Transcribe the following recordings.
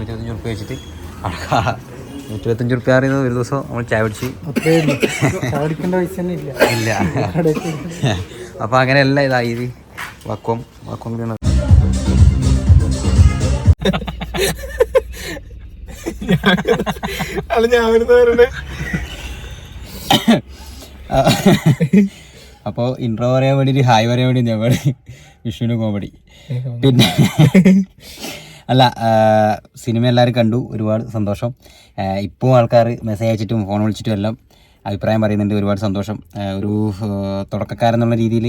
നൂറ്റി ഇരുപത്തഞ്ച് റുപ്യ വെച്ചിട്ട് അടക്കാം. നൂറ്റി ഇരുപത്തഞ്ച് റുപ്യ അറിയുന്നത് ഒരു ദിവസം നമ്മൾ ചായ പിടിച്ച് ഇല്ല. ഇല്ല. അങ്ങനെ അപ്പോൾ അങ്ങനെയല്ല ഇതായി ഇത് വക്കം വക്കം അല്ല ഞാൻ വരുന്നവരുടെ അപ്പോൾ ഇൻട്രോ പറയാൻ വേണ്ടിയിട്ട് ഹായ് പറയാൻ വേണ്ടി ഞങ്ങൾ വിഷുവിന് കോമഡി പിന്നെ അല്ല സിനിമ എല്ലാവരും കണ്ടു. ഒരുപാട് സന്തോഷം. ഇപ്പോൾ ആൾക്കാർ മെസ്സേജ് അയച്ചിട്ടും ഫോൺ വിളിച്ചിട്ടും എല്ലാം അഭിപ്രായം പറയുന്നുണ്ട്. ഒരുപാട് സന്തോഷം. ഒരു തുടക്കക്കാരൻ തുടക്കക്കാരെന്നുള്ള രീതിയിൽ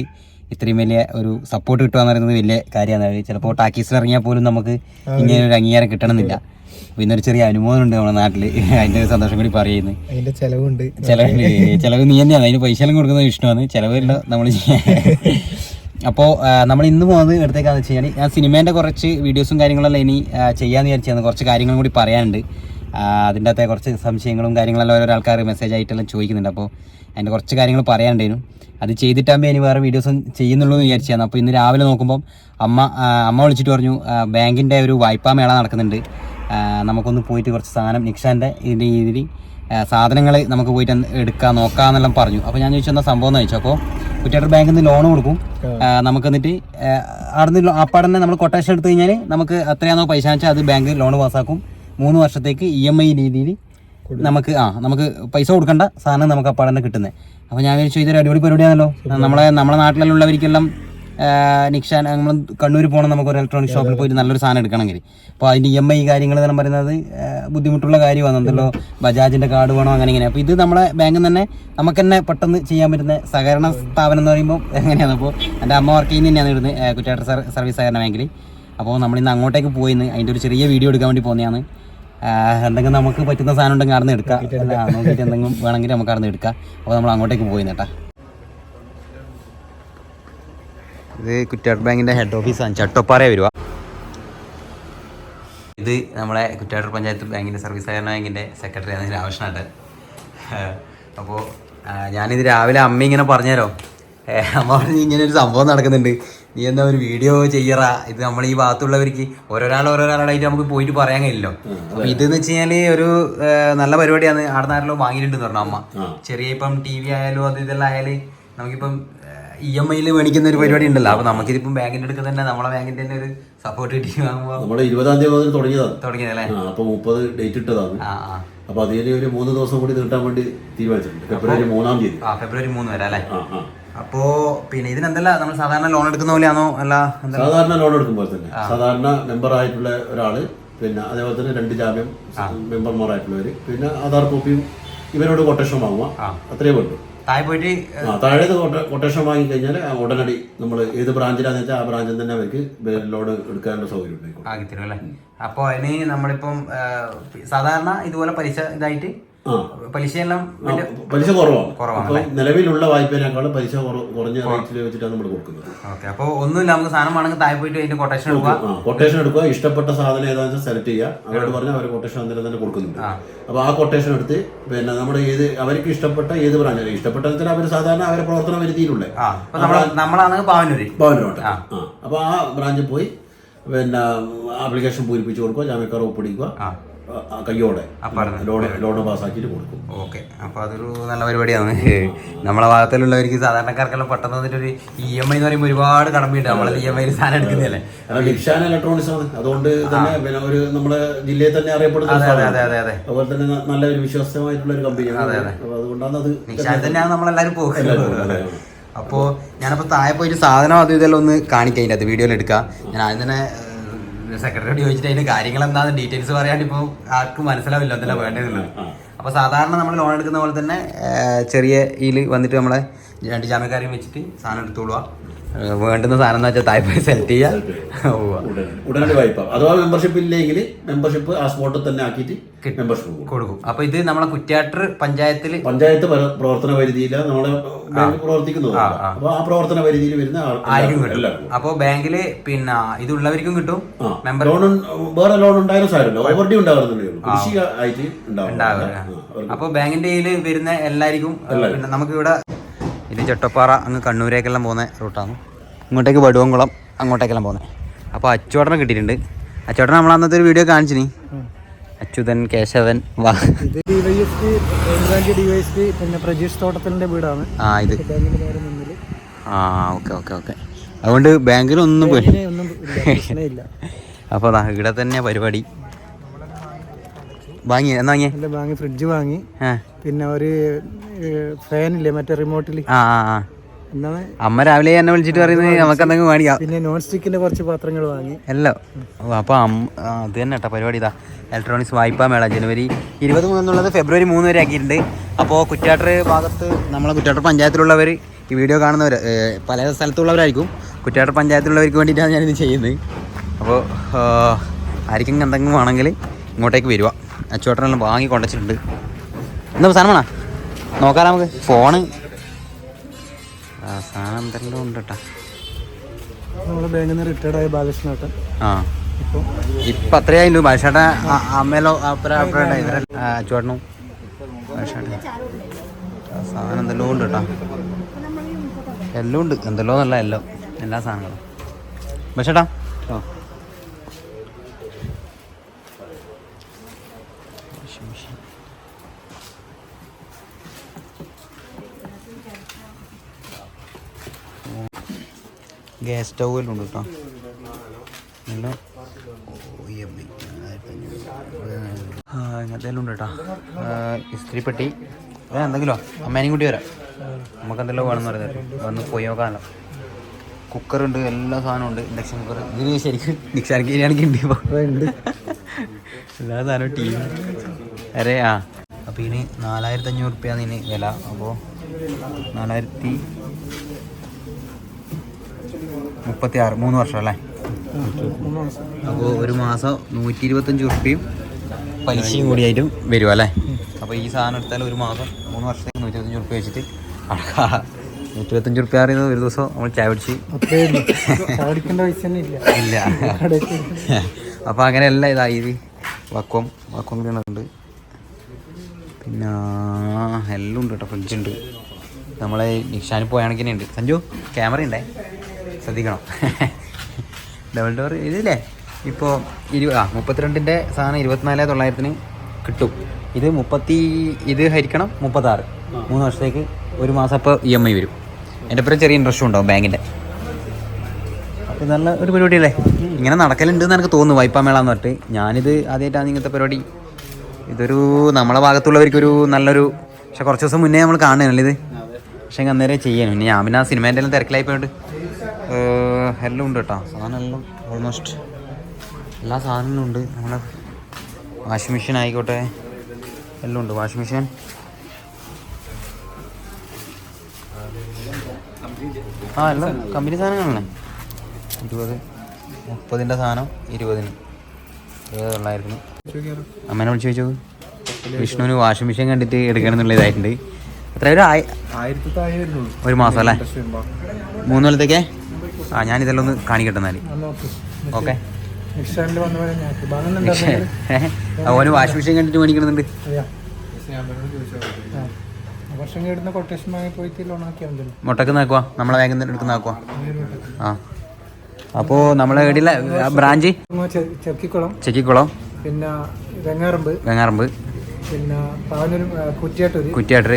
ഇത്രയും വലിയ ഒരു സപ്പോർട്ട് കിട്ടുക എന്ന് പറയുന്നത് വലിയ കാര്യമാണ്. ചിലപ്പോൾ ടാക്കീസിൽ ഇറങ്ങിയാൽ പോലും നമുക്ക് ഇങ്ങനെ ഒരു അംഗീകാരം കിട്ടണമെന്നില്ല. അപ്പോൾ ഇന്നൊരു ചെറിയ അനുമോദനം ഉണ്ട് നമ്മുടെ നാട്ടിൽ അതിന്റെ ഒരു സന്തോഷം കൂടി പറയുന്നത് അതിന്റെ ചിലവുണ്ട്. ചിലവ് ചിലവ് നീ തന്നെയാണ്. അതിന് പൈസ എല്ലാം കൊടുക്കുന്നത് ഇഷ്ടമാണ് ചെലവില്ല നമ്മൾ അപ്പോൾ നമ്മൾ ഇന്ന് പോകുന്നത് എടുത്തേക്കാന്ന് വെച്ച് കഴിഞ്ഞാൽ ഞാൻ സിനിമേന്റെ കുറച്ച് വീഡിയോസും കാര്യങ്ങളെല്ലാം ഇനി ചെയ്യാമെന്ന് വിചാരിച്ചാണ് കുറച്ച് കാര്യങ്ങളും കൂടി പറയാനുണ്ട്. അതിന്റെ അകത്തെ കുറച്ച് സംശയങ്ങളും കാര്യങ്ങളെല്ലാം ഓരോ ആൾക്കാർ മെസ്സേജ് ആയിട്ടെല്ലാം ചോദിക്കുന്നുണ്ട്. അപ്പോൾ അതിന്റെ കുറച്ച് കാര്യങ്ങൾ പറയാനുണ്ടായിരുന്നു. അത് ചെയ്തിട്ടാകുമ്പോൾ ഇനി വേറെ വീഡിയോസും ചെയ്യുന്നുള്ളൂ എന്ന് വിചാരിച്ചാണ് അപ്പോൾ ഇന്ന് രാവിലെ നോക്കുമ്പം അമ്മ അമ്മ വിളിച്ചിട്ട് പറഞ്ഞു ബാങ്കിന്റെ ഒരു വായ്പാ മേള നടക്കുന്നുണ്ട്. നമുക്കൊന്ന് പോയിട്ട് കുറച്ച് സാധനം നിക്ഷാന്റെ ഇതിന്റെ രീതിയിൽ സാധനങ്ങൾ നമുക്ക് പോയിട്ട് എടുക്കാം നോക്കാം എന്നെല്ലാം പറഞ്ഞു. അപ്പോൾ ഞാൻ ചോദിച്ചു എന്താ സംഭവം എന്ന് ചോദിച്ചു? അപ്പോൾ കുറ്റിയാട്ടർ ബാങ്കിൽ നിന്ന് ലോൺ കൊടുക്കും. നമുക്ക് എന്നിട്ട് അവിടെ നിന്ന് അപ്പാടെ തന്നെ നമ്മൾ കൊട്ടേഷൻ എടുത്തു കഴിഞ്ഞാൽ നമുക്ക് എത്രയാണോ പൈസ വെച്ചാൽ അത് ബാങ്ക് ലോൺ പാസ്സാക്കും മൂന്ന് വർഷത്തേക്ക് ഇ എം ഐ രീതിയിൽ നമുക്ക് ആ നമുക്ക് പൈസ കൊടുക്കേണ്ട സാധനം നമുക്ക് അപ്പാടെ തന്നെ കിട്ടുന്നത് അപ്പോൾ ഞാൻ വിചാരിച്ചു ഇതൊരു അടിപൊളി പരിപാടിയാണല്ലോ. നമ്മളെ നമ്മുടെ നാട്ടിലുള്ളവർക്കെല്ലാം നിക്ഷാൻ നമ്മൾ കണ്ണൂർ പോകണം നമുക്ക് ഒരു ഇലക്ട്രോണിക് ഷോപ്പിൽ പോയിട്ട് നല്ലൊരു സാധനം എടുക്കണമെങ്കിൽ. അപ്പോൾ അതിന്റെ ഇ എം ഐ കാര്യങ്ങൾ എന്ന് പറയുന്നത് ബുദ്ധിമുട്ടുള്ള കാര്യമാണ്. എന്തല്ലോ ബജാജിന്റെ കാർഡ് വേണോ അങ്ങനെ ഇങ്ങനെ. അപ്പോൾ ഇത് നമ്മളെ ബാങ്കിൽ തന്നെ നമുക്ക് തന്നെ പെട്ടെന്ന് ചെയ്യാൻ പറ്റുന്ന സഹകരണ സ്ഥാപനം എന്ന് പറയുമ്പോൾ എങ്ങനെയാണ്? അപ്പോൾ എന്റെ അമ്മ വർക്ക് ചെയ്യുന്ന തന്നെയാണ് ഇവിടുന്ന് കുറ്റാട്ട സർ- സർവീസ് സഹകരണ ബാങ്കിൽ. അപ്പോൾ നമ്മളിന്ന് അങ്ങോട്ടേക്ക് പോയിന്ന് അതിന്റെ ഒരു ചെറിയ വീഡിയോ എടുക്കാൻ വേണ്ടി പോകുന്നതാണ് എന്തെങ്കിലും നമുക്ക് പറ്റുന്ന സാധനം ഉണ്ടെങ്കിൽ നിന്ന് എടുക്കാം. നോക്കിയിട്ട് എന്തെങ്കിലും വേണമെങ്കിൽ നമുക്ക് നിന്ന് എടുക്കാം. അപ്പോൾ നമ്മൾ അങ്ങോട്ടേക്ക് പോയി കേട്ടാ. ഇത് കുറ്റാട്ട് ബാങ്കിന്റെ ഹെഡ് ഓഫീസാണ് ചട്ടപ്പാറ വരുക. ഇത് നമ്മളെ കുറ്റാട്ട് പഞ്ചായത്ത് ബാങ്കിന്റെ സർവീസ് സഹകരണ ബാങ്കിന്റെ സെക്രട്ടറി ആണ് രാമകൃഷ്ണട്ട് അപ്പോൾ ഞാനിത് രാവിലെ അമ്മ ഇങ്ങനെ പറഞ്ഞുതരോ. അമ്മ പറഞ്ഞ് ഇങ്ങനെ ഒരു സംഭവം നടക്കുന്നുണ്ട്. നീ എന്താ ഒരു വീഡിയോ ചെയ്യറ? ഇത് നമ്മൾ ഈ ഭാഗത്തുള്ളവർക്ക് ഓരോരാൾ ഓരോരാളായിട്ട് നമുക്ക് പോയിട്ട് പറയാൻ കഴിയില്ലോ അപ്പൊ ഇതെന്ന് വെച്ച് കഴിഞ്ഞാൽ ഒരു നല്ല പരിപാടിയാണ്. ആടെ നാട്ടിലോ വാങ്ങിയിട്ടുണ്ടെന്ന് പറഞ്ഞു അമ്മ. ചെറിയ ഇപ്പം ടി വി ആയാലും അത് ഇതെല്ലാം ആയാലും നമുക്കിപ്പം ഇ എം ഐയിൽ മേടിക്കുന്ന ഒരു പരിപാടി ഉണ്ടല്ലോ. അപ്പൊ നമുക്കിതിപ്പം ബാങ്കിന്റെ അടുത്ത് തന്നെ നമ്മളെ ബാങ്കിന്റെ തന്നെ ഒരു സപ്പോർട്ട് കിട്ടി നമ്മുടെ ഇരുപതാം തീയതി മുതൽ തുടങ്ങിയതാണ് തുടങ്ങിയതല്ലേ? അപ്പൊ മുപ്പത് ഡേറ്റ് ഇട്ടതാണ്. അപ്പൊ അതിന് ഒരു മൂന്ന് ദിവസം കൂടി നീട്ടാൻ വേണ്ടി തീരുമാനിച്ചിട്ടുണ്ട്. ഫെബ്രുവരി മൂന്നാം തീയതി. ആ ഫെബ്രുവരി മൂന്ന് വരെ അല്ലേ? അപ്പോ പിന്നെ ഇതിനെന്തല്ല നമ്മൾ സാധാരണ ലോൺ എടുക്കുന്ന പോലെയാണോ? അല്ല സാധാരണ ലോൺ എടുക്കുമ്പോൾ തന്നെ. സാധാരണ മെമ്പർ ആയിട്ടുള്ള ഒരാൾ പിന്നെ അതേപോലെ തന്നെ രണ്ട് ജാമ്യം മെമ്പർമാരായിട്ടുള്ളവര് പിന്നെ ആധാർ കോപ്പിയും ഇവരോട് കൊട്ടേഷൻ വാങ്ങുക. അത്രേ വേണ്ടു. താഴെ പോയിട്ട് ആ താഴെ കൊട്ടേഷൻ വാങ്ങി കഴിഞ്ഞാൽ ഉടനടി നമ്മൾ ഏത് ബ്രാഞ്ചിലാന്ന് വെച്ചാൽ ആ ബ്രാഞ്ചിൽ തന്നെ അവർക്ക് ലോഡ് എടുക്കാനുള്ള സൗകര്യം ഉണ്ടായിരിക്കും ആക്കി തരും അല്ലേ അപ്പോൾ അതിന് നമ്മളിപ്പം സാധാരണ ഇതുപോലെ പലിശ ഇതായിട്ട് പലിശയെല്ലാം പലിശ കുറവാണ്. നിലവിലുള്ള വായ്പേനേക്കാൾ പലിശ കുറ- കുറഞ്ഞ റേറ്റിൽ വെച്ചിട്ടാണ് നമ്മൾ കൊടുക്കുന്നത്. ഓക്കെ അപ്പോൾ ഒന്നുമില്ല നമുക്ക് സാധനം വേണമെങ്കിൽ താഴെ പോയിട്ട് അതിന്റെ കൊട്ടേഷൻ എടുക്കുക. കൊട്ടേഷൻ എടുക്കുക. ഇഷ്ടപ്പെട്ട സാധനം ഏതാണെന്ന് വെച്ചാൽ സെലക്ട് ചെയ്യുക. അവരോട് പറഞ്ഞാൽ അവർ കൊട്ടേഷൻ അന്നേരം തന്നെ കൊടുക്കുന്നുണ്ട്. അപ്പൊ ആ കൊട്ടേഷൻ എടുത്ത് പിന്നെ നമ്മുടെ ഏത് അവർക്ക് ഇഷ്ടപ്പെട്ട ഏത് ബ്രാഞ്ച് ഇഷ്ടപ്പെട്ട അവർ സാധാരണ അവരെ പ്രവർത്തനം വരുത്തിയിട്ടുള്ളേ അപ്പൊ നമ്മളാണെങ്കിൽ പാവനൂര് ഭവനോട്ട് ആ. ആ ബ്രാഞ്ചിൽ പോയി പിന്നെ ആപ്ലിക്കേഷൻ പൂരിപ്പിച്ച് കൊടുക്കുക ജാമ്യക്കാർ ഒപ്പിടിക്കുക. കയ്യോടെ. ലോഡ് ലോഡ് പാസ്സാക്കിയിട്ട് കൊടുക്കും. ഓക്കെ. അപ്പൊ അതൊരു നല്ല പരിപാടിയാണ്. നമ്മളെ ഭാഗത്തിലുള്ളവർക്ക് സാധാരണക്കാർക്കെല്ലാം പെട്ടെന്ന് വന്നിട്ട് ഒരു ഇ എം ഐ എന്ന് പറയുമ്പോൾ ഒരുപാട് കടമയുണ്ട് നമ്മളെ ഇ എം ഐയിൽ സാധനം എടുക്കുന്നതല്ലേ? ലിക്ഷാൻ ഇലക്ട്രോണിക്സ് ആണ്. അതുകൊണ്ട് തന്നെ പിന്നെ ഒരു നമ്മുടെ ജില്ലയിൽ തന്നെ അറിയപ്പെടുന്നത് അതെ അതെ അതെ അതെ അതുപോലെ തന്നെ നല്ല നല്ലൊരു വിശ്വസ്തമായിട്ടുള്ള ഒരു കമ്പനിയാണ് അതുകൊണ്ടാണ് അത് നിക്ഷാൻ തന്നെയാണ് നമ്മളെല്ലാരും പോകുന്നത്. അപ്പോ ഞാനപ്പോ താഴെ പോയിട്ട് സാധനം അത് ഇതെല്ലാം ഒന്ന് കാണിക്കാം. അതിന്റെ അത് വീഡിയോയിൽ എടുക്കാം. ഞാൻ ആദ്യം തന്നെ സെക്രട്ടറിയോട് ചോദിച്ചിട്ട് അതിന്റെ കാര്യങ്ങൾ എന്താണെന്ന് ഡീറ്റെയിൽസ് പറയാണ്ട് ഇപ്പോൾ ആർക്കും മനസ്സിലാവില്ല എന്തെല്ലാം വേണ്ടതെന്നുള്ളത് അപ്പോൾ സാധാരണ നമ്മൾ ലോൺ എടുക്കുന്ന പോലെ തന്നെ ചെറിയ ഇതിൽ വന്നിട്ട് നമ്മളെ രണ്ട് ജാമ്യക്കാരെയും വെച്ചിട്ട് സാധനം എടുത്തോളുക. വേണ്ടുന്ന സാധനം എന്ന് വെച്ചാൽ തായ്പോയി പോയി സെലക്ട് ചെയ്യുക ഉടനെ- ഉടനടി വായ്പ. അഥവാ മെമ്പർഷിപ്പ് ഇല്ലെങ്കിൽ മെമ്പർഷിപ്പ് ആ സ്പോട്ടിൽ തന്നെ ആക്കിയിട്ട് മെമ്പർഷിപ്പ് കൊടുക്കും. അപ്പൊ ഇത് നമ്മളെ കുറ്റ്യാട്ടർ പഞ്ചായത്തിൽ പഞ്ചായത്ത് പര- പ്രവർത്തന പരിധിയിലാണ് നമ്മളെ ബാങ്ക് പ്രവർത്തിക്കുന്നത്. അപ്പൊ ആ പ്രവർത്തന പരിധിയിൽ വരുന്ന എല്ലാവർക്കും- കിട്ടും. അപ്പൊ ബാങ്കിൽ പിന്നെ ഇതുള്ളവർക്കും കിട്ടും. മെമ്പർ ലോൺ വേറെ ലോൺ ഉണ്ടായാലും സാരമില്ല. ഉണ്ടാകുന്നുണ്ടേ കൃഷി ആയിട്ട് ഉണ്ടാവും അപ്പോൾ ബാങ്കിന്റെ കയ്യിൽ വരുന്ന എല്ലാവർക്കും പിന്നെ നമുക്ക് ഇവിടെ ഇത് ചട്ടപ്പാറ അങ്ങ് കണ്ണൂരേക്കെല്ലാം പോകുന്ന റൂട്ടാണ്. ഇങ്ങോട്ടേക്ക് വടുവംകുളം അങ്ങോട്ടേക്കെല്ലാം പോകുന്നത് അപ്പോൾ അച്ചുവടനെ കിട്ടിയിട്ടുണ്ട്. അച്ചുവടനെ നമ്മൾ അന്നത്തെ ഒരു വീഡിയോ കാണിച്ചിനി. അച്യുതൻ കേശവൻ വാ പിന്നെ പ്രജീഷ് തോട്ടത്തിന്റെ വീടാണ്. ആ ഇത്. ആ ഓക്കെ ഓക്കെ ഓക്കെ. അതുകൊണ്ട് ബാങ്കിലൊന്നും പോയി അപ്പോൾ ഇവിടെ തന്നെ പരിപാടി. വാങ്ങി എന്നാ വാങ്ങിയേ? വാങ്ങി ഫ്രിഡ്ജ് വാങ്ങി. പിന്നെ ഒരു ഫാനില്ലേ മറ്റേ റിമോട്ടിൽ ആ അമ്മ രാവിലെ എന്നെ വിളിച്ചിട്ട് പറയുന്നത് നമുക്ക് എന്തെങ്കിലും മേടിക്കാം പിന്നെ നോൺ സ്റ്റിക്കിന്റെ കുറച്ച് പാത്രങ്ങൾ വാങ്ങി. എല്ലോ. അപ്പൊ അത് തന്നെ കേട്ടോ പരിപാടി ഇതാ. ഇലക്ട്രോണിക്സ് വായ്പാ മേള ജനുവരി ഇരുപത് മൂന്നെന്നുള്ളത് ഫെബ്രുവരി മൂന്ന് വരെ ആക്കിയിട്ടുണ്ട്. അപ്പോൾ കുറ്റാട്ടർ ഭാഗത്ത് നമ്മളെ കുറ്റാട്ടർ പഞ്ചായത്തിലുള്ളവർ ഈ വീഡിയോ കാണുന്നവർ പല സ്ഥലത്തുള്ളവരായിരിക്കും. കുറ്റാട്ടർ പഞ്ചായത്തിലുള്ളവർക്ക് വേണ്ടിയിട്ടാണ് ഞാനിത് ചെയ്യുന്നത്. അപ്പോൾ ആർക്കെങ്കിലും എന്തെങ്കിലും വേണമെങ്കിൽ ഇങ്ങോട്ടേക്ക് വരിക അച്ചുവേട്ടനെല്ലാം വാങ്ങി കൊണ്ടുവച്ചിട്ടുണ്ട് എന്താ സാധനം വേണോ? നോക്കാം നമുക്ക്. ഫോണ്. സാധനം എന്തെല്ലാം ഉണ്ട് കേട്ടോ ബാങ്കിൽ നിന്ന് റിട്ടയർഡ് ആയ ബാലകൃഷ്ണേട്ടൻ. ആ. ഇപ്പൊ അത്രയായില്ലോ ഭാഷേട്ട അമ്മയിലോ അച്ചുവേട്ടനും സാധനം എന്തെല്ലോ ഉണ്ട് കേട്ടോ എല്ലാം ഉണ്ട്. എന്തെല്ലോ എന്നല്ല എല്ലാം. എല്ലാ സാധനങ്ങളും. ഭാഷേട്ടാ ഗ്യാസ് സ്റ്റൗവിലുണ്ട് ഉണ്ട് കേട്ടോ എല്ലാം ആ ഇങ്ങനത്തെ ഉണ്ട് കേട്ടോ. ഇസ്ത്രീപ്പെട്ടി. അതെ എന്തെങ്കിലും അമ്മേനെയും കൂട്ടി വരാം. നമുക്ക് എന്തെല്ലോ വേണമെന്ന് പറയുന്നത് വന്ന് പോയി നോക്കാമല്ലോ കുക്കറുണ്ട് എല്ലാ സാധനവും ഉണ്ട്. ഇൻഡക്ഷൻ കുക്കർ ഇതിന് ശരിക്കും നിക്ഷാർക്ക് ഇരിയാണെങ്കിൽ ഉണ്ട് ഉണ്ട്. എല്ലാ സാധനവും ടി. അരെ ആ. അപ്പോൾ ഇനി നാലായിരത്തി അഞ്ഞൂറ് റുപ്യാണ് ഇതിന് വില. അപ്പോൾ നാലായിരത്തി മുപ്പത്തി ആറ് മൂന്ന് വർഷം അല്ലേ? അപ്പോൾ ഒരു മാസം നൂറ്റി ഇരുപത്തഞ്ച് ഉറുപ്പിയും പലിശയും കൂടിയായിട്ടും വരും അല്ലേ? അപ്പോൾ ഈ സാധനം എടുത്താൽ ഒരു മാസം മൂന്ന് വർഷത്തേക്ക് നൂറ്റി ഇരുപത്തഞ്ച് ഉറുപ്പ്യ വെച്ചിട്ട് അടക്കാം. നൂറ്റി ഇരുപത്തഞ്ച് ഉറുപ്പ്യ പറയുന്നത് ഒരു ദിവസം നമ്മൾ ചായ പിടിച്ച് ഇല്ല. അപ്പോൾ അങ്ങനെയല്ല ഇതായി ഇത് വക്വം വക്വം ക്ലീനറുണ്ട് പിന്നെ എല്ലാം ഉണ്ട് കേട്ടോ. ഫ്രിഡ്ജ് ഉണ്ട്. നമ്മളെ നിഷാനിൽ പോയാണെങ്കിൽ ഉണ്ട്. സഞ്ജു ക്യാമറ ഉണ്ടേ? ശ്രദ്ധിക്കണം. ഡബിൾ ഡോർ ഇതില്ലേ? ഇപ്പോൾ ഇരു ആ മുപ്പത്തിരണ്ടിന്റെ സാധനം ഇരുപത്തിനാല് തൊള്ളായിരത്തിന് കിട്ടും. ഇത് മുപ്പത്തി ഇത് ഹരിക്കണം മുപ്പത്താറ്. മൂന്ന് വർഷത്തേക്ക് ഒരു മാസം അപ്പോൾ ഇ എം ഐ വരും. എന്റെ പേര് ചെറിയ ഇൻട്രസ്റ്റും ഉണ്ടാവും ബാങ്കിന്റെ അപ്പോൾ നല്ല ഒരു പരിപാടിയല്ലേ? ഇങ്ങനെ നടക്കലുണ്ട് എന്ന് എനിക്ക് തോന്നുന്നു വായ്പാ മേള എന്ന് പറഞ്ഞിട്ട്. ഞാനിത് ആദ്യമായിട്ടാണ് ഇങ്ങനത്തെ പരിപാടി. ഇതൊരു നമ്മളെ ഭാഗത്തുള്ളവർക്കൊരു നല്ലൊരു പക്ഷെ കുറച്ച് ദിവസം മുന്നേ നമ്മൾ കാണുകയാണല്ലോ ഇത്. പക്ഷെ അന്നേരം ചെയ്യാനും ഞാൻ പിന്നെ ആ സിനിമേന്റെ എല്ലാം തിരക്കിലായി പോയിട്ട് എല്ലാം ഉണ്ട് കേട്ടോ. സാധനം എല്ലാം ഓൾമോസ്റ്റ് എല്ലാ സാധനങ്ങളും ഉണ്ട്. നമ്മുടെ വാഷിംഗ് മെഷീൻ ആയിക്കോട്ടെ എല്ലാം ഉണ്ട്. വാഷിംഗ് മെഷീൻ ആ എല്ലാം കമ്പനി സാധനങ്ങളാണ് ഇരുപത് മുപ്പതിന്റെ സാധനം ഇരുപതിന്. ഇരുപത് തൊള്ളായിരത്തിന്. അമ്മേനെ വിളിച്ച് ചോദിച്ചു? വിഷ്ണുവിന് വാഷിംഗ് മെഷീൻ കണ്ടിട്ട് എടുക്കണം എന്നുള്ള ഇതായിട്ടുണ്ട്. എത്ര ഒരു ഒരു മാസം അല്ലേ? മൂന്ന് കൊല്ലത്തേക്കേ? ആ ഞാൻ ഇതെല്ലാം ഒന്ന് കാണിക്കട്ടെ എന്നാൽ ഓക്കെ. ഓന് വാഷിംഗ് മെഷീൻ കണ്ടിട്ട് മേടിക്കണമെന്നുണ്ട് മുട്ടക്ക് നാക്കുവാ. നമ്മളെ വേഗം തന്നെ എടുക്കുന്ന നാക്കുവാ. ആ. അപ്പോ നമ്മളെ എടിയിലെ ബ്രാഞ്ച്? ചെക്കിക്കുളം. ചെക്കിക്കുളം. പിന്നെ വെങ്ങാറമ്പ്. വെങ്ങാറമ്പ്. പിന്നെ കുറ്റിയാട്ടൂര്. കുറ്റിയാട്ടൂര്. കുറ്റിയാട്ടർ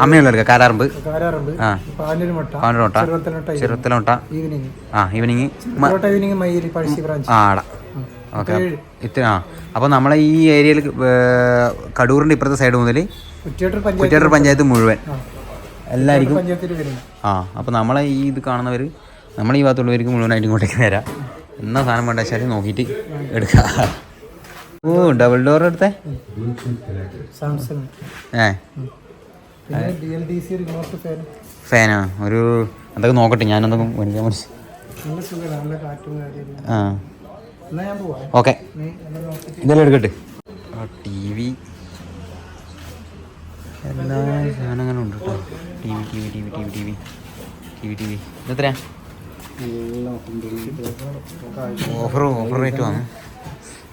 അമ്മയുള്ളവർക്ക് കാരാറമ്പ്? കാരാറമ്പ്. പാനൂർ മുട്ട പാനൂരോട്ട ചെറുവത്തലമുട്ട ചെറുത്തലോട്ട ഈവനിങ് ആ ഈവനിങ് ഈവനിങ് മയ്യരി പഴശ്ശി ബ്രാഞ്ച്. ആ ആട ഓക്കെ. ഇത്ര ആ. അപ്പോൾ നമ്മളെ ഈ ഏരിയയിൽ കടൂറിന്റെ ഇപ്പുറത്തെ സൈഡ് മുതൽ കുറ്റേട്ടർ പഞ്ചായത്ത് മുഴുവൻ. എല്ലാവർക്കും ആ. അപ്പോൾ നമ്മളെ ഈ ഇത് കാണുന്നവർ നമ്മളെ ഈ ഭാഗത്തുള്ളവർക്ക് മുഴുവനായിട്ട് ഇങ്ങോട്ടേക്ക് വരാം. എന്നാ സാധനം വേണ്ട വെച്ചാൽ നോക്കിയിട്ട് എടുക്കാം. ഓ ഡബിൾ ഡോർ എടുത്തേ? സാംസങ്. ഏ. ഫാനാ? ഒരു അതൊക്കെ നോക്കട്ടെ ഞാനൊന്നും മേടിക്കാൻ ആ. ഓക്കെ. ഇതെല്ലാം എടുക്കട്ടെ. T V. എല്ലാ സാധനങ്ങളും ഉണ്ട് കേട്ടോ. T V T V T V T V T V T V. T V ഇതെത്രയാ? Offer offer rate വന്നു.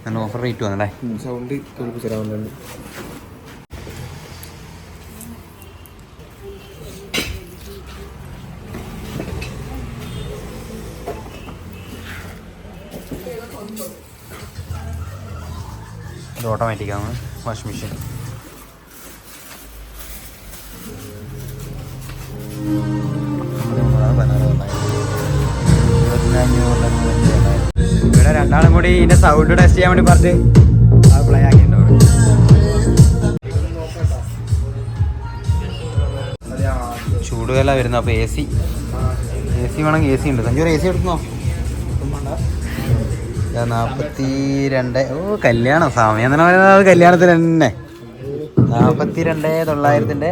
നല്ല ഓഫർ റേറ്റ് വന്നല്ലേ സൗണ്ട് കേൾപ്പിച്ചിരാവുന്നുണ്ട് ഇത് ഓട്ടോമാറ്റിക് ആണ്. വാഷിംഗ് മെഷീൻ ഇവിടെ രണ്ടാളും കൂടി ഇതിന്റെ സൗണ്ട് ടെസ്റ്റ് ചെയ്യാൻ വേണ്ടി പറഞ്ഞ് അത് പ്ലേ ആക്കിയിട്ടുണ്ടോ. വരുന്നു അപ്പോൾ എ സി എ സി വേണമെങ്കിൽ എ സി ഉണ്ട്. സഞ്ജൂർ എ സി എടുക്കുന്നോ നാൽപ്പത്തി രണ്ട് ഓ കല്യാണം. സമയം എന്ന് പറയുന്നത് കല്യാണത്തിന് തന്നെ. നാൽപ്പത്തി രണ്ട് തൊള്ളായിരത്തിന്റെ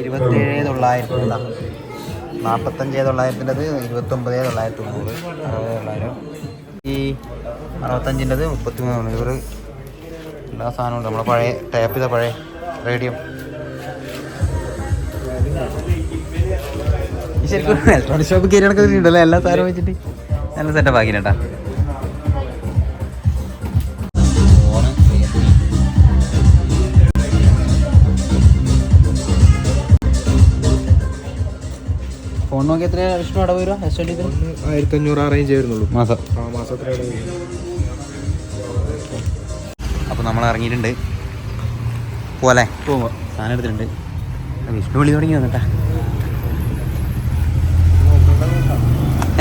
ഇരുപത്തേഴ് തൊള്ളായിരത്തി നാൽപ്പത്തഞ്ച് തൊള്ളായിരത്തിന്റെത് ഇരുപത്തൊമ്പത് തൊള്ളായിരത്തി തൊണ്ണൂറ് അറുപത് തൊള്ളായിരം. ഈ അറുപത്തഞ്ചിന്റെത് മുപ്പത്തി മൂന്ന് തൊണ്ണൂറ് എല്ലാ സാധനവും ഉണ്ട്. നമ്മളെ പഴയ ടാപ്പ് ചെയ്ത പഴയ റേഡിയോ. ശരിക്കും ഇലക്ട്രോണിക് ഷോപ്പ് കയറി നടക്കുന്നുണ്ടല്ലോ എല്ലാ സാധനവും വെച്ചിട്ട്. നല്ല സെറ്റപ്പ് ആക്കി കേട്ടാ ഫോൺ നോക്കി എത്ര വിഷ്ണു അടവ് വരും എസ് ട്വന്റി ആയിരത്തി അഞ്ഞൂറ് അറേഞ്ച് വരുന്നുള്ളൂ മാസം. ആ മാസത്തിൽ അപ്പോൾ നമ്മൾ ഇറങ്ങിയിട്ടുണ്ട്. പോലെ പോവാ. സാധനം എടുത്തിട്ടുണ്ട്. വിഷ്ണു വിളി തുടങ്ങി വന്നിട്ടാ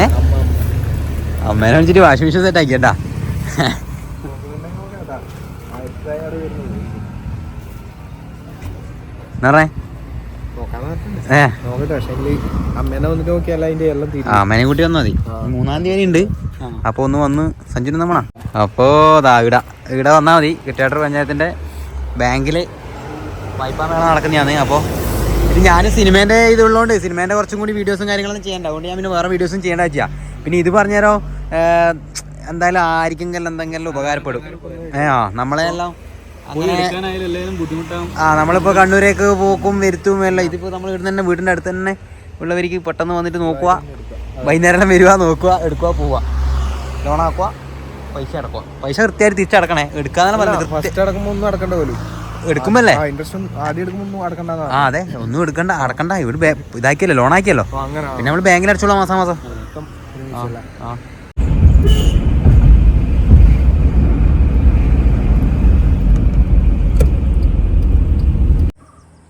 ഏ അമ്മേനെ വിളിച്ചിട്ട് വാഷിംഗ് മെഷീൻ സെറ്റ് ആക്കിയട്ടാ അമ്മേനെ കൂട്ടി വന്നാ മതി. മൂന്നാം തീയതി ഉണ്ട്. അപ്പൊ ഒന്ന് വന്ന് സഞ്ജുന് നമ്മളാ അപ്പോ ദാ ഇട ഇവിടെ വന്നാൽ മതി. കിട്ടാട്ടർ പഞ്ചായത്തിന്റെ ബാങ്കിൽ വായ്പാ മേള നടക്കുന്നതാണ്. അപ്പോൾ ഇത് ഞാൻ സിനിമേന്റെ ഇതുള്ളതുകൊണ്ട് സിനിമേന്റെ കുറച്ചും കൂടി വീഡിയോസും കാര്യങ്ങളൊന്നും ചെയ്യണ്ട. അതുകൊണ്ട് ഞാൻ പിന്നെ വേറെ വീഡിയോസും ചെയ്യേണ്ട വെച്ചാൽ പിന്നെ ഇത് പറഞ്ഞാലോ എന്തായാലും ആർക്കെങ്കിലും എന്തെങ്കിലും ഉപകാരപ്പെടും. ഏ ആ നമ്മളെല്ലാം ആ നമ്മളിപ്പോ കണ്ണൂരേക്ക് പോക്കും വരുത്തും എല്ലാം. ഇതിപ്പോ നമ്മൾ ഇവിടെ തന്നെ വീടിന്റെ അടുത്ത് തന്നെ ഉള്ളവർക്ക് പെട്ടെന്ന് വന്നിട്ട് നോക്കുക. വൈകുന്നേരം വരിക നോക്കുക എടുക്കുക പോവുക. ലോണാക്കുക പൈസ അടക്കുക. പൈസ കൃത്യമായിട്ട് തിരിച്ചടക്കണേ. എടുക്കാന്നാണ് പറഞ്ഞത്. ഫസ്റ്റ് ഒന്നും അടക്കണ്ട പോലും. എടുക്കുമ്പല്ലേ? ആ അതെ. ഒന്നും എടുക്കണ്ട അടക്കണ്ട. ഇവിടെ ഇതാക്കിയല്ലോ ലോൺ ആക്കിയല്ലോ. പിന്നെ നമ്മൾ ബാങ്കിൽ അടച്ചോളാം മാസം മാസം. ആ.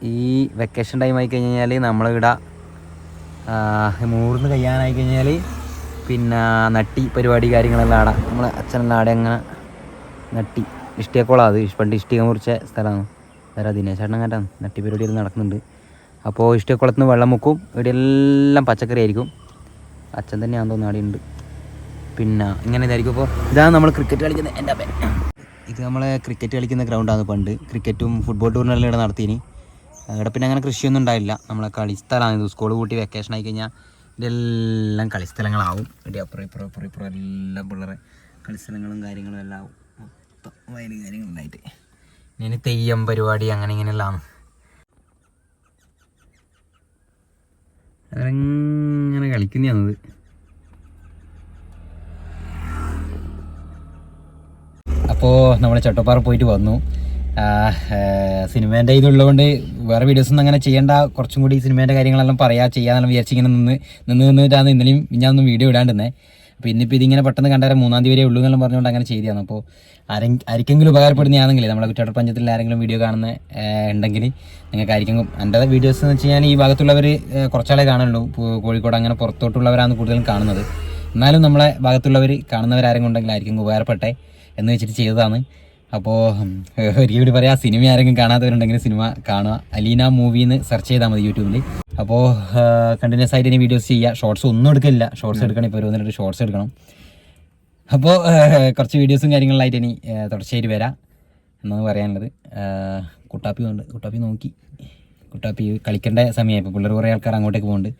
ഈ വെക്കേഷൻ ടൈം ആയി കഴിഞ്ഞാൽ നമ്മളിവിടെ മൂർന്ന് കഴിയാനായി കഴിഞ്ഞാൽ പിന്നെ നട്ടി പരിപാടി കാര്യങ്ങളെല്ലാം ആടാം. നമ്മളെ അച്ഛനെല്ലാം ആടെ അങ്ങനെ നട്ടി. ഇഷ്ടിയക്കോളാണ് അത്. പണ്ട് ഇഷ്ടിക മുറിച്ച സ്ഥലമാണ്. വേറെ ദിനേശ് കണ്ടാണ് നട്ടി പരിപാടിയെല്ലാം നടക്കുന്നുണ്ട്. അപ്പോൾ ഇഷ്ടിയക്കുളത്ത് നിന്ന് വെള്ളം മുക്കും. ഇവിടെ എല്ലാം പച്ചക്കറി ആയിരിക്കും. അച്ഛൻ തന്നെയാണെന്ന് തോന്നുന്നു ആടെയുണ്ട് പിന്നെ ഇങ്ങനെ ഇതായിരിക്കും. അപ്പോൾ ഇതാണ് നമ്മൾ ക്രിക്കറ്റ് കളിക്കുന്ന എന്റെ അപ്പൻ. ഇത് നമ്മളെ ക്രിക്കറ്റ് കളിക്കുന്ന ഗ്രൗണ്ടാണ് പണ്ട്. ക്രിക്കറ്റും ഫുട്ബോൾ ടൂർണമെന്റെല്ലാം ഇവിടെ നടത്തിന് ഇവിടെ പിന്നെ അങ്ങനെ കൃഷിയൊന്നും ഉണ്ടായില്ല. നമ്മളെ കളിസ്ഥലമാണ് സ്കൂൾ കൂട്ടി വെക്കേഷൻ ആയി കഴിഞ്ഞാൽ ഇതെല്ലാം കളിസ്ഥലങ്ങളാവും. ഇവിടെ അപ്പുറം ഇപ്പുറം ഇപ്പുറം ഇപ്പുറം എല്ലാം പിള്ളേരെ കളിസ്ഥലങ്ങളും കാര്യങ്ങളും എല്ലാം ആവും. മൊത്തം വയലും കാര്യങ്ങളുണ്ടായിട്ട് ഇനി തെയ്യം പരിപാടി അങ്ങനെ ഇങ്ങനെയെല്ലാം. അങ്ങനെ കളിക്കുന്നതാണത് അപ്പോൾ നമ്മൾ ചട്ടപ്പാറ പോയിട്ട് വന്നു. സിനിമേന്റെ ഇതുള്ളതുകൊണ്ട് വേറെ വീഡിയോസ് ഒന്നും അങ്ങനെ ചെയ്യേണ്ട. കുറച്ചും കൂടി സിനിമേന്റെ കാര്യങ്ങളെല്ലാം പറയാ ചെയ്യാന്നെല്ലാം വിചാരിച്ച് ഇങ്ങനെ നിന്ന് നിന്ന് നിന്നിട്ടാണ് ഇന്നലെയും ഞാൻ ഒന്നും വീഡിയോ ഇടാണ്ടിരുന്നത് അപ്പോൾ ഇന്നിപ്പോൾ ഇതിങ്ങനെ പെട്ടെന്ന് കണ്ടാൽ മൂന്നാം തീയതി വരെ ഉള്ളൂ എന്നെല്ലാം പറഞ്ഞുകൊണ്ട് അങ്ങനെ ചെയ്തതാണ്. അപ്പോൾ ആരെ ആർക്കെങ്കിലും ഉപകാരപ്പെടുന്നതാണെങ്കിൽ നമ്മുടെ കുറ്റാട്ട പഞ്ചായത്തിൽ ആരെങ്കിലും വീഡിയോ കാണുന്ന ഉണ്ടെങ്കിൽ നിങ്ങൾക്ക് ആയിരിക്കും എന്റെ വീഡിയോസ് എന്ന് വെച്ച് കഴിഞ്ഞാൽ ഈ ഭാഗത്തുള്ളവർ കുറച്ചാളെ കാണുള്ളൂ. കോഴിക്കോട് അങ്ങനെ പുറത്തോട്ടുള്ളവരാണ് കൂടുതലും കാണുന്നത്. എന്നാലും നമ്മളെ ഭാഗത്തുള്ളവർ കാണുന്നവരാരെങ്കിലും ഉണ്ടെങ്കിൽ ആയിരിക്കും ഉപകാരപ്പെട്ടെ. എന്ന് വെച്ചിട്ട് ചെയ്തതാണ്. അപ്പോൾ ഒരിക്കൽ കൂടി പറയാം സിനിമ ആരെങ്കിലും കാണാത്തവരുണ്ടെങ്കിൽ സിനിമ കാണുക. അലീന മൂവി എന്ന് സെർച്ച് ചെയ്താൽ മതി യൂട്യൂബിൽ അപ്പോൾ കണ്ടിന്യൂസ് ആയിട്ട് ഇനി വീഡിയോസ് ചെയ്യുക ഷോർട്സ് ഒന്നും എടുക്കില്ല. ഷോർട്സ് എടുക്കണം ഇപ്പോൾ ഒരു രണ്ട് ഷോർട്സ് എടുക്കണം. അപ്പോൾ കുറച്ച് വീഡിയോസും കാര്യങ്ങളിലായിട്ട് ഇനി തുടർച്ചയായിട്ട് വരാം. എന്നാണ് പറയാനുള്ളത്. കുട്ടാപ്പി ഉണ്ട്. കുട്ടാപ്പി നോക്കി. കുട്ടാപ്പി കളിക്കേണ്ട സമയമായി. ഇപ്പോൾ പിള്ളേർ കുറേ ആൾക്കാർ അങ്ങോട്ടേക്ക് പോകുന്നുണ്ട്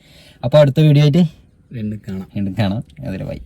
അപ്പോൾ അടുത്ത വീഡിയോ ആയിട്ട് രണ്ട് കാണാം. വീണ്ടും കാണാം. അതിൽ ബൈ